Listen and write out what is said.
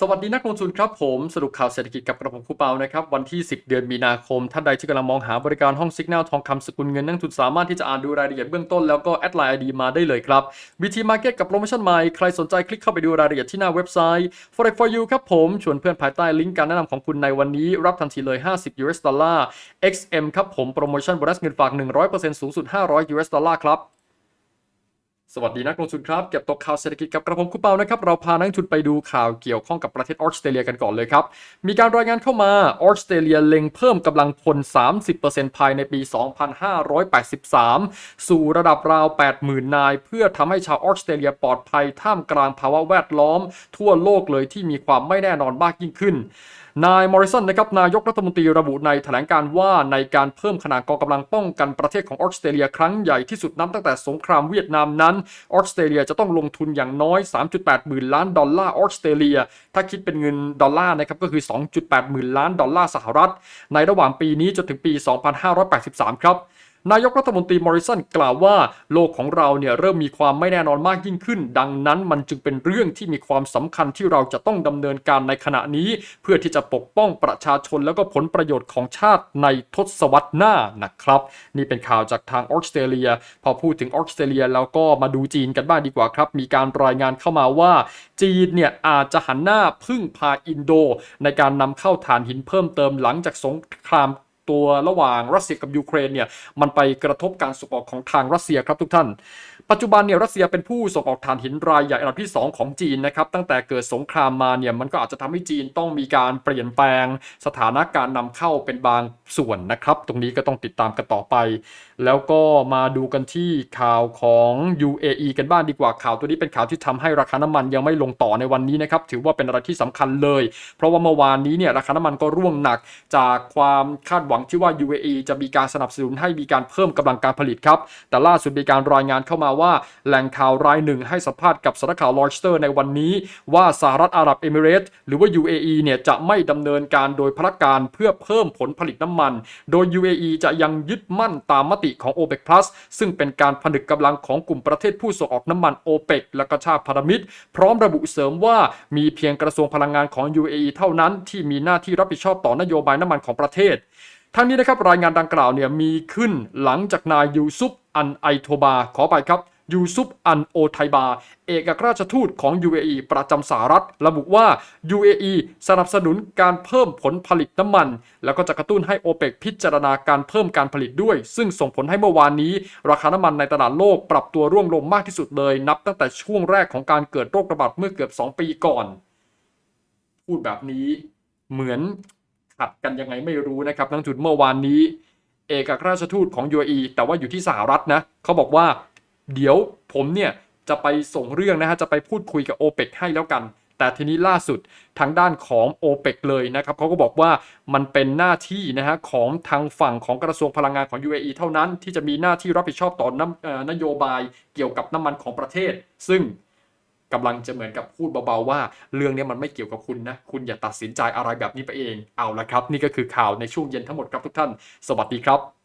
สวัสดีนักลงทุนครับผมสรุปข่าวเศรษฐกิจกับกระผมคูเปานะครับวันที่ 10 เดือนมีนาคม ท่านใดที่กำลังมองหาบริการห้องสิกแนลทองคำสกุลเงินนักทุนสามารถที่จะอ่านดูรายละเอียดเบื้องต้นแล้วก็แอดไลน์ไอดีมาได้เลยครับ BT Market กับโปรโมชั่นใหม่ใครสนใจคลิกเข้าไปดูรายละเอียดที่หน้าเว็บไซต์ Forex for you ครับผมชวนเพื่อนภายใต้ลิงก์การแนะนำของคุณในวันนี้ รับทันทีเลย 50 US ดอลลาร์ XM ครับผมโปรโมชั่นโบนัสเงินฝาก 100%สูงสุด 500 US ดอลลาร์ครับ สวัสดีนักลงทุนครับ เก็บตกข่าวเศรษฐกิจกับกระผมคุปเปานะครับ เราพานักลงทุนไปดูข่าวเกี่ยวข้องกับประเทศออสเตรเลียกันก่อนเลยครับ มีการรายงานเข้ามาออสเตรเลียเล็งเพิ่มกำลังพล 30%ภายในปี 2583 สู่ระดับราว 80,000 นาย เพื่อทำให้ชาวออสเตรเลียปลอดภัยท่ามกลางภาวะแวดล้อม ทั่วโลกเลยที่มีความไม่แน่นอนมากยิ่งขึ้น นายมอริสันนะครับนายกรัฐมนตรีระบุในแถลงการว่าในการเพิ่มขนาดกองกำลังป้องกันประเทศของออสเตรเลียครั้งใหญ่ที่สุดนับตั้งแต่สงครามเวียดนามนั้นออสเตรเลียจะต้องลงทุนอย่างน้อย 3.8 หมื่นล้านดอลลาร์ออสเตรเลีย ถ้าคิดเป็นเงินดอลลาร์นะครับก็คือ 2.8 หมื่นล้านดอลลาร์สหรัฐ ในระหว่างปีนี้จนถึงปี 2583 ครับ นายกรัฐมนตรีมอริสันกล่าวว่าโลกของเราเนี่ยเริ่มมีความไม่แน่นอนมากยิ่งขึ้น ดังนั้นมันจึงเป็นเรื่องที่มีความสำคัญที่เราจะต้องดำเนินการในขณะนี้ เพื่อที่จะปกป้องประชาชนแล้วก็ผลประโยชน์ของชาติในทศวรรษหน้านะครับ นี่เป็นข่าวจากทางออสเตรเลีย พอพูดถึงออสเตรเลียแล้วก็มาดูจีนกันบ้างดีกว่าครับ มีการรายงานเข้ามาว่า จีนเนี่ยอาจจะหันหน้าพึ่งพาอินโด ในการนำเข้าถ่านหินเพิ่มเติมหลังจากสงคราม ตัวระหว่างรัสเซียกับยูเครนเนี่ยมันไปกระทบการส่งออกของทางรัสเซียครับทุกท่าน ปัจจุบันเนี่ยรัสเซียเป็นผู้ส่งออกถ่านหินรายใหญ่อันดับที่ 2 ของจีนนะครับตั้งแต่เกิดสงครามมาเนี่ยมันก็อาจจะทำให้จีนต้องมีการเปลี่ยนแปลงสถานะการนำเข้าเป็นบางส่วนนะครับ ตรงนี้ก็ต้องติดตามกันต่อไป แล้วก็มาดูกันที่ข่าวของ UAE กันบ้างดีกว่าข่าวตัวนี้เป็นข่าวที่ทำให้ราคาน้ำมันยังไม่ลงต่อในวันนี้นะครับถือว่าเป็นอะไรที่สำคัญเลย เพราะว่าเมื่อวานนี้เนี่ยราคาน้ำมันก็ร่วงหนักจากความคาดหวังที่ว่า UAE จะมีการสนับสนุนให้มีการเพิ่มกำลังการผลิตครับแต่ล่าสุดมีการรายงานเข้ามาว่าแหล่งข่าวรายหนึ่งให้สัมภาษณ์กับสำนักข่าวลอยสเตอร์ในวันนี้ ว่าสหรัฐอาหรับเอมิเรตส์หรือว่า UAE เนี่ยจะไม่ดำเนินการโดยพละการเพื่อเพิ่มผลผลิตน้ำมัน โดย UAE จะยังยึดมั่นตามมติของ OPEC Plus ซึ่งเป็นการผนึกกำลังของกลุ่มประเทศผู้ส่งออกน้ำมัน OPEC และก็ชาติพันธมิตร พร้อมระบุเสริมว่ามีเพียงกระทรวงพลังงานของ UAE เท่านั้น ที่มีหน้าที่รับผิดชอบต่อนโยบายน้ำมันของประเทศ ทั้งนี้นะครับรายงานดังกล่าวเนี่ยมีขึ้นหลังจากนายยูซุปอันไอโทบาขอไปครับยูซุปอันโอไทบา เอกอัครราชทูตของ UAE ประจำสหรัฐ ระบุว่า UAE สนับสนุนการเพิ่มผลผลิตน้ำมัน แล้วก็จะกระตุ้นให้โอเปกพิจารณาการเพิ่มการผลิตด้วย ซึ่งส่งผลให้เมื่อวานนี้ ราคาน้ำมันในตลาดโลกปรับตัวร่วงลงมากที่สุดเลย นับตั้งแต่ช่วงแรกของการเกิดโรคระบาดเมื่อเกือบ 2 ปีก่อน พูดแบบนี้เหมือน ขัดกันยังไงไม่รู้นะครับนักทุนเมื่อวานนี้ เอกอัครราชทูตของ UAE แต่ว่าอยู่ที่สหรัฐนะเขาบอกว่า เดี๋ยวผมเนี่ยจะไปส่งเรื่องนะฮะจะไปพูดคุยกับ o p e ปให้แล้วกัน แต่ทีนี้ล่าสุดทางด้านของ o p e ปเลยนะครับเขาก็บอกว่ามันเป็นหน้าที่นะฮะของทางฝั่งของกระทรวงพลังงานของ UAE เท่านั้นที่จะมีหน้าที่รับผิดชอบต่อน้ำนโยบายเกี่ยวกับน้ำมันของประเทศ ซึ่ง กำลังจะเหมือนกับพูดเบาๆว่า เรื่องนี้มันไม่เกี่ยวกับคุณนะ คุณอย่าตัดสินใจอะไรแบบนี้ไปเอง เอาละครับ นี่ก็คือข่าวในช่วงเย็นทั้งหมดครับทุกท่าน สวัสดีครับ